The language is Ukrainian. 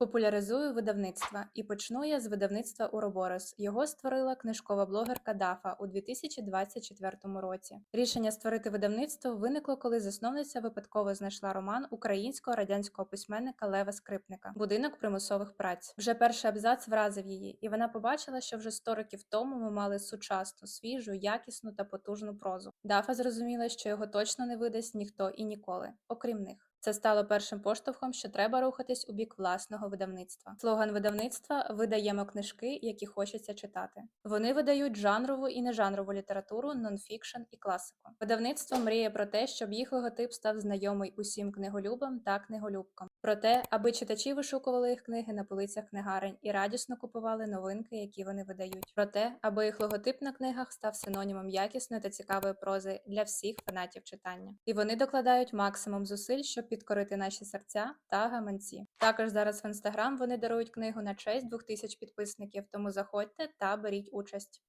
Популяризую видавництва і почну я з видавництва Уроборос. Його створила книжкова блогерка Дафа у 2024 році. Рішення створити видавництво виникло, коли засновниця випадково знайшла роман українського радянського письменника Лева Скрипника Будинок примусових праць. Вже перший абзац вразив її, і вона побачила, що вже 100 років тому ми мали сучасну, свіжу, якісну та потужну прозу. Дафа зрозуміла, що його точно не видасть ніхто і ніколи, окрім них. Це стало першим поштовхом, що треба рухатись у бік власного видавництва. Слоган видавництва видаємо книжки, які хочеться читати. Вони видають жанрову і нежанрову літературу, нонфікшн і класику. Видавництво мріє про те, щоб їх логотип став знайомий усім книголюбам та книголюбкам. Про те, аби читачі вишукували їх книги на полицях книгарень і радісно купували новинки, які вони видають. Про те, аби їх логотип на книгах став синонімом якісної та цікавої прози для всіх фанатів читання. І вони докладають максимум зусиль, щоб підкорити наші серця та гаманці. Також зараз в інстаграм вони дарують книгу на честь 2000 підписників, тому заходьте та беріть участь.